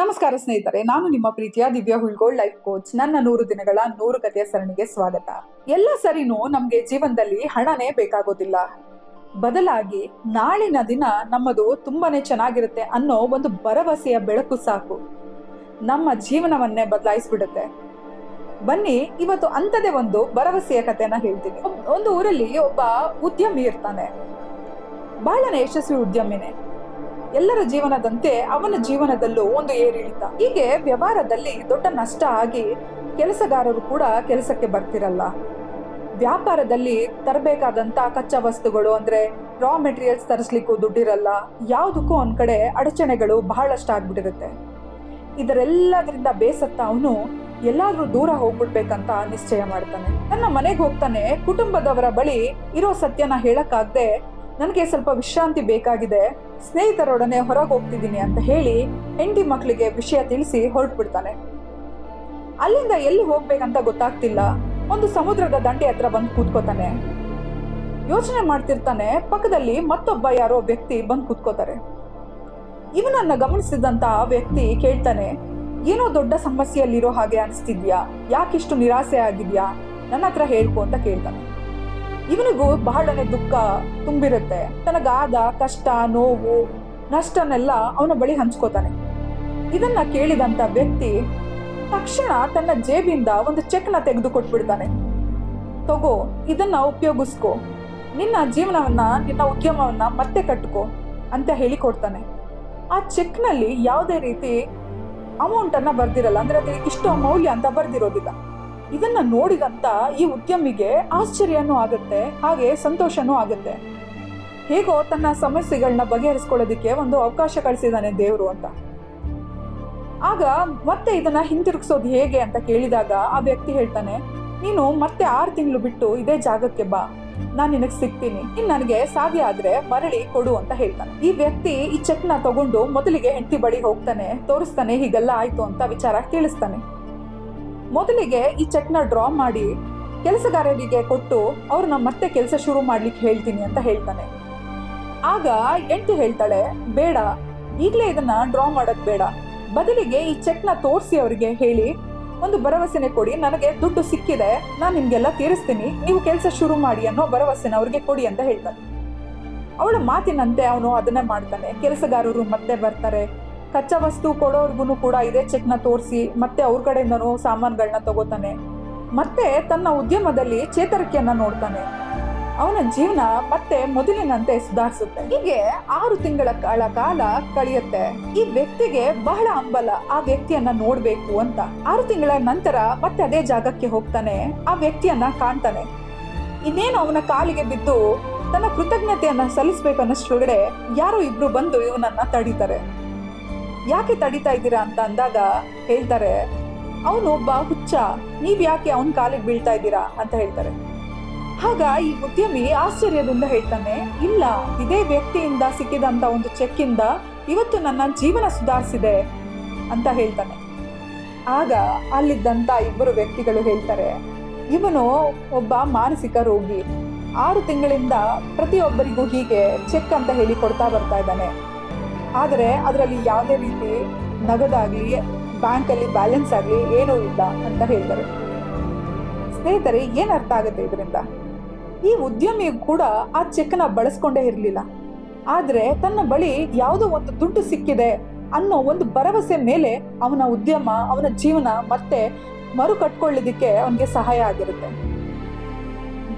ನಮಸ್ಕಾರ ಸ್ನೇಹಿತರೆ, ನಾನು ನಿಮ್ಮ ಪ್ರೀತಿಯ ದಿವ್ಯಾ ಹುಳ್ಗೋಳ್ ಲೈಫ್ ಕೋಚ್ ನನ್ನ ನೂರು ದಿನಗಳ ನೂರು ಕಥೆಯ ಸರಣಿಗೆ ಸ್ವಾಗತ. ಎಲ್ಲ ಸರಿನೂ ನಮ್ಗೆ ಜೀವನದಲ್ಲಿ ಹಣನೇ ಬೇಕಾಗೋದಿಲ್ಲ. ಬದಲಾಗಿ ನಾಳಿನ ದಿನ ನಮ್ಮದು ತುಂಬಾನೇ ಚೆನ್ನಾಗಿರುತ್ತೆ ಅನ್ನೋ ಒಂದು ಭರವಸೆಯ ಬೆಳಕು ಸಾಕು. ನಮ್ಮ ಜೀವನವನ್ನೇ ಬದಲಾಯಿಸ್ಬಿಡುತ್ತೆ. ಬನ್ನಿ, ಇವತ್ತು ಅಂತದೇ ಒಂದು ಭರವಸೆಯ ಕಥೆನ ಹೇಳ್ತೀನಿ. ಒಂದು ಊರಲ್ಲಿ ಒಬ್ಬ ಉದ್ಯಮಿ ಇರ್ತಾನೆ. ಬಹಳನೇ ಯಶಸ್ವಿ ಉದ್ಯಮಿನೇ. ಎಲ್ಲರ ಜೀವನದಂತೆ ಅವನ ಜೀವನದಲ್ಲೂ ಒಂದು ಏರಿಳಿತ. ಹೀಗೆ ವ್ಯವಹಾರದಲ್ಲಿ ದೊಡ್ಡ ನಷ್ಟ ಆಗಿ ಕೆಲಸಗಾರರು ಕೂಡ ಕೆಲಸಕ್ಕೆ ಬರ್ತಿರಲ್ಲ. ವ್ಯಾಪಾರದಲ್ಲಿ ತರಬೇಕಾದಂತ ಕಚ್ಚಾ ವಸ್ತುಗಳು ಅಂದ್ರೆ ರಾ ಮೆಟೀರಿಯಲ್ಸ್ ತರಿಸ್ಲಿಕ್ಕೂ ದುಡ್ಡಿರಲ್ಲ. ಯಾವುದಕ್ಕೂ ಒಂದ್ ಕಡೆ ಅಡಚಣೆಗಳು ಬಹಳಷ್ಟು ಆಗ್ಬಿಟ್ಟಿರುತ್ತೆ. ಇದರೆಲ್ಲದರಿಂದ ಬೇಸತ್ತ ಅವನು ಎಲ್ಲಾದ್ರೂ ದೂರ ಹೋಗ್ಬಿಡ್ಬೇಕಂತ ನಿಶ್ಚಯ ಮಾಡ್ತಾನೆ. ತನ್ನ ಮನೆಗೆ ಹೋಗ್ತಾನೆ, ಕುಟುಂಬದವರ ಬಳಿ ಇರೋ ಸತ್ಯನ ಹೇಳಕ್ಕಾಗ್ದೆ ನನಗೆ ಸ್ವಲ್ಪ ವಿಶ್ರಾಂತಿ ಬೇಕಾಗಿದೆ. ಸ್ನೇಹಿತರೊಡನೆ ಹೊರಗೆ ಹೋಗ್ತಿದ್ದೀನಿ ಅಂತ ಹೇಳಿ ಹೆಂಡತಿ ಮಕ್ಕಳಿಗೆ ವಿಷಯ ತಿಳಿಸಿ ಹೊರಟ್ಬಿಡ್ತಾನೆ. ಅಲ್ಲಿಂದ ಎಲ್ಲಿ ಹೋಗ್ಬೇಕಂತ ಗೊತ್ತಾಗ್ತಿಲ್ಲ. ಒಂದು ಸಮುದ್ರದ ದಂಡೆ ಹತ್ರ ಬಂದು ಕೂತ್ಕೋತಾನೆ. ಯೋಚನೆ ಮಾಡ್ತಿರ್ತಾನೆ, ಪಕ್ಕದಲ್ಲಿ ಮತ್ತೊಬ್ಬ ಯಾರೋ ವ್ಯಕ್ತಿ ಬಂದು ಕೂತ್ಕೋತಾರೆ. ಇವನನ್ನ ಗಮನಿಸಿದಂತ ವ್ಯಕ್ತಿ ಕೇಳ್ತಾನೆ, ಏನೋ ದೊಡ್ಡ ಸಮಸ್ಯೆಯಲ್ಲಿರೋ ಹಾಗೆ ಅನಿಸ್ತಿದ್ಯಾ? ಯಾಕಿಷ್ಟು ನಿರಾಸೆ ಆಗಿದ್ಯಾ ನನ್ನ ಹತ್ರ ಹೇಳ್ಕೊ ಅಂತ ಕೇಳ್ತಾನೆ. ಇವನಿಗೂ ಬಹಳನೇ ದುಃಖ ತುಂಬಿರುತ್ತೆ. ತನಗಾದ ಕಷ್ಟ, ನೋವು, ನಷ್ಟನೆಲ್ಲ ಅವನ ಬಳಿ ಹಂಚ್ಕೋತಾನೆ. ಇದನ್ನ ಕೇಳಿದಂತ ವ್ಯಕ್ತಿ ತಕ್ಷಣ ತನ್ನ ಜೇಬಿಂದ ಒಂದು ಚೆಕ್ನ ತೆಗೆದು ಕೊಟ್ಬಿಡ್ತಾನೆ ತಗೋ, ಇದನ್ನ ಉಪಯೋಗಿಸ್ಕೋ. ನಿನ್ನ ಜೀವನವನ್ನ, ನಿನ್ನ ಉದ್ಯಮವನ್ನ ಮತ್ತೆ ಕಟ್ಕೋ ಅಂತ ಹೇಳಿ ಕೊಡ್ತಾನೆ ಆ ಚೆಕ್ನಲ್ಲಿ ಯಾವುದೇ ರೀತಿ ಅಮೌಂಟ್ ಅನ್ನ ಬರ್ದಿರಲ್ಲ. ಅಂದ್ರೆ ಅದು ಇಷ್ಟು ಮೌಲ್ಯ ಅಂತ ಬರ್ದಿರೋದಿಲ್ಲ. ಇದನ್ನ ನೋಡಿದಂತ ಈ ಉದ್ಯಮಿಗೆ ಆಶ್ಚರ್ಯನೂ ಆಗುತ್ತೆ, ಹಾಗೆ ಸಂತೋಷನೂ ಆಗುತ್ತೆ. ಹೇಗೋ ತನ್ನ ಸಮಸ್ಯೆಗಳನ್ನ ಬಗೆಹರಿಸ್ಕೊಳ್ಳೋದಕ್ಕೆ ಒಂದು ಅವಕಾಶ ಕಳಿಸಿದಾನೆ ದೇವರು ಅಂತ. ಆಗ ಮತ್ತೆ ಇದನ್ನ ಹಿಂತಿರುಗಿಸೋದು ಹೇಗೆ ಅಂತ ಕೇಳಿದಾಗ ಆ ವ್ಯಕ್ತಿ ಹೇಳ್ತಾನೆ, ನೀನು ಮತ್ತೆ ಆರು ತಿಂಗಳು ಬಿಟ್ಟು ಇದೇ ಜಾಗಕ್ಕೆ ಬಾ. ನಾನು ನಿನಗೆ ಸಿಗ್ತೀನಿ. ಇನ್ನು ನನಗೆ ಸಾಧ್ಯ ಆದ್ರೆ ಮರಳಿ ಕೊಡು ಅಂತ ಹೇಳ್ತಾನೆ. ಈ ವ್ಯಕ್ತಿ ಈ ಚೆಕ್ನ ತಗೊಂಡು ಮೊದಲಿಗೆ ಹೆಂಡತಿ ಬಳಿ ಹೋಗ್ತಾನೆ, ತೋರಿಸ್ತಾನೆ, ಹೀಗೆಲ್ಲ ಆಯ್ತು ಅಂತ ವಿಚಾರ ಕೇಳಿಸ್ತಾನೆ. ಮೊದಲಿಗೆ ಈ ಚೆಕ್ನ ಡ್ರಾ ಮಾಡಿ ಕೆಲಸಗಾರರಿಗೆ ಕೊಟ್ಟು ಅವ್ರನ್ನ ಮತ್ತೆ ಕೆಲಸ ಶುರು ಮಾಡ್ಲಿಕ್ಕೆ ಹೇಳ್ತೀನಿ ಅಂತ ಹೇಳ್ತಾನೆ. ಆಗ ಎಂಟಿ ಹೇಳ್ತಾಳೆ, ಬೇಡ, ಈಗಲೇ ಇದನ್ನ ಡ್ರಾ ಮಾಡೋದು ಬೇಡ. ಬದಲಿಗೆ ಈ ಚೆಕ್ನ ತೋರಿಸಿ ಅವರಿಗೆ ಹೇಳಿ, ಒಂದು ಭರವಸೆನೆ ಕೊಡಿ, ನನಗೆ ದುಡ್ಡು ಸಿಕ್ಕಿದೆ, ನಾನು ನಿಮ್ಗೆಲ್ಲ ತೀರಿಸ್ತೀನಿ, ನೀವು ಕೆಲಸ ಶುರು ಮಾಡಿ ಅನ್ನೋ ಭರವಸೆನ ಅವ್ರಿಗೆ ಕೊಡಿ ಅಂತ ಹೇಳ್ತಾನೆ. ಅವಳ ಮಾತಿನಂತೆ ಅವನು ಅದನ್ನೇ ಮಾಡ್ತಾನೆ. ಕೆಲಸಗಾರರು ಮತ್ತೆ ಬರ್ತಾರೆ ಕಚ್ಚಾ ವಸ್ತು ಕೊಡೋರ್ಗು ಕೂಡ ಇದೇ ಚೆಕ್ನ ತೋರಿಸಿ ಮತ್ತೆ ಅವ್ರ ಕಡೆಯಿಂದನೂ ಸಾಮಾನುಗಳನ್ನ ತಗೋತಾನೆ. ಮತ್ತೆ ತನ್ನ ಉದ್ಯಮದಲ್ಲಿ ಚೇತರಿಕೆಯನ್ನ ನೋಡ್ತಾನೆ. ಅವನ ಜೀವನ ಮತ್ತೆ ಮೊದಲಿನಂತೆ ಸುಧಾರಿಸುತ್ತೆ. ಹೀಗೆ ಆರು ತಿಂಗಳ ಕಾಲ ಕಾಲ ಕಳೆಯುತ್ತೆ. ಈ ವ್ಯಕ್ತಿಗೆ ಬಹಳ ಅಂಬಲ ಆ ವ್ಯಕ್ತಿಯನ್ನ ನೋಡ್ಬೇಕು ಅಂತ. ಆರು ತಿಂಗಳ ನಂತರ ಮತ್ತೆ ಅದೇ ಜಾಗಕ್ಕೆ ಹೋಗ್ತಾನೆ. ಆ ವ್ಯಕ್ತಿಯನ್ನ ಕಾಣ್ತಾನೆ. ಇನ್ನೇನು ಅವನ ಕಾಲಿಗೆ ಬಿದ್ದು ತನ್ನ ಕೃತಜ್ಞತೆಯನ್ನ ಸಲ್ಲಿಸ್ಬೇಕು ಅನ್ನೋಷ್ಟೊಳಗಡೆ ಯಾರೋ ಇಬ್ರು ಬಂದು ಇವನನ್ನ ತಡೀತಾರೆ. ಯಾಕೆ ತಡಿತಾ ಇದ್ದೀರಾ ಅಂತ ಅಂದಾಗ ಹೇಳ್ತಾರೆ, ಅವನು ಒಬ್ಬ ಹುಚ್ಚ, ನೀವ್ ಯಾಕೆ ಅವನ ಕಾಲಿಗೆ ಬೀಳ್ತಾ ಇದ್ದೀರಾ? ಅಂತ ಹೇಳ್ತಾರೆ. ಆಗ ಈ ಉದ್ಯಮಿ ಆಶ್ಚರ್ಯದಿಂದ ಹೇಳ್ತಾನೆ, ಇಲ್ಲ, ಇದೇ ವ್ಯಕ್ತಿಯಿಂದ ಸಿಕ್ಕಿದಂತ ಒಂದು ಚೆಕ್ಕಿಂದ ಇವತ್ತು ನನ್ನ ಜೀವನ ಸುಧಾರಿಸಿದೆ, ಅಂತ ಹೇಳ್ತಾನೆ. ಆಗ ಅಲ್ಲಿದ್ದಂತ ಇಬ್ಬರು ವ್ಯಕ್ತಿಗಳು ಹೇಳ್ತಾರೆ, ಇವನು ಒಬ್ಬ ಮಾನಸಿಕ ರೋಗಿ, ಆರು ತಿಂಗಳಿಂದ ಪ್ರತಿಯೊಬ್ಬರಿಗೂ ಹೀಗೆ ಚೆಕ್ ಅಂತ ಹೇಳಿ ಕೊಡ್ತಾ ಬರ್ತಾ ಇದ್ದಾನೆ. ಆದರೆ ಅದರಲ್ಲಿ ಯಾವುದೇ ರೀತಿ ನಗದಾಗಲಿ, ಬ್ಯಾಂಕಲ್ಲಿ ಬ್ಯಾಲೆನ್ಸ್ ಆಗಲಿ ಏನೂ ಇಲ್ಲ ಅಂತ ಹೇಳ್ತಾರೆ. ಸ್ನೇಹಿತರೆ, ಏನು ಅರ್ಥ ಆಗುತ್ತೆ ಇದರಿಂದ? ಈ ಉದ್ಯಮಿ ಕೂಡ ಆ ಚೆಕ್ನ ಬಳಸ್ಕೊಂಡೇ ಇರಲಿಲ್ಲ. ಆದರೆ ತನ್ನ ಬಳಿ ಯಾವುದೋ ಒಂದು ದುಡ್ಡು ಸಿಕ್ಕಿದೆ ಅನ್ನೋ ಒಂದು ಭರವಸೆ ಮೇಲೆ ಅವನ ಉದ್ಯಮ, ಅವನ ಜೀವನ ಮತ್ತೆ ಮರು ಕಟ್ಕೊಳ್ಳೋದಿಕ್ಕೆ ಅವನಿಗೆ ಸಹಾಯ ಆಗಿರುತ್ತೆ.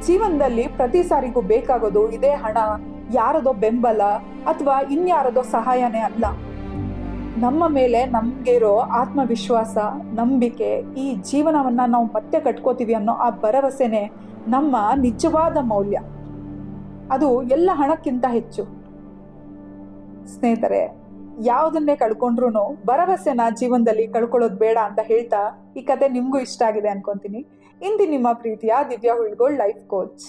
ಜೀವನದಲ್ಲಿ ಪ್ರತಿ ಸಾರಿಗೂ ಬೇಕಾಗೋದು ಇದೇ ಹಣ ಯಾರದೋ ಬೆಂಬಲ ಅಥವಾ ಇನ್ಯಾರದೋ ಸಹಾಯನೇ ಅಲ್ಲ. ನಮ್ಮ ಮೇಲೆ ನಮ್ಗೆ ಇರೋ ಆತ್ಮವಿಶ್ವಾಸ, ನಂಬಿಕೆ, ಈ ಜೀವನವನ್ನ ನಾವು ಮತ್ತೆ ಕಟ್ಕೋತೀವಿ ಅನ್ನೋ ಆ ಭರವಸೆನೆ ನಮ್ಮ ನಿಜವಾದ ಮೌಲ್ಯ. ಅದು ಎಲ್ಲ ಹಣಕ್ಕಿಂತ ಹೆಚ್ಚು. ಸ್ನೇಹಿತರೆ, ಯಾವುದನ್ನೇ ಕಳ್ಕೊಂಡ್ರು ಭರವಸೆನ ಜೀವನದಲ್ಲಿ ಕಳ್ಕೊಳ್ಳೋದು ಬೇಡ ಅಂತ ಹೇಳ್ತಾ ಈ ಕತೆ ನಿಮಗೂ ಇಷ್ಟ ಆಗಿದೆ ಅನ್ಕೊಂತೀನಿ. ಇಂದಿ ನಿಮ್ಮ ಪ್ರೀತಿಯ ದಿವ್ಯಾ ಹುಳ್ಗೋಳ್ ಲೈಫ್ ಕೋಚ್.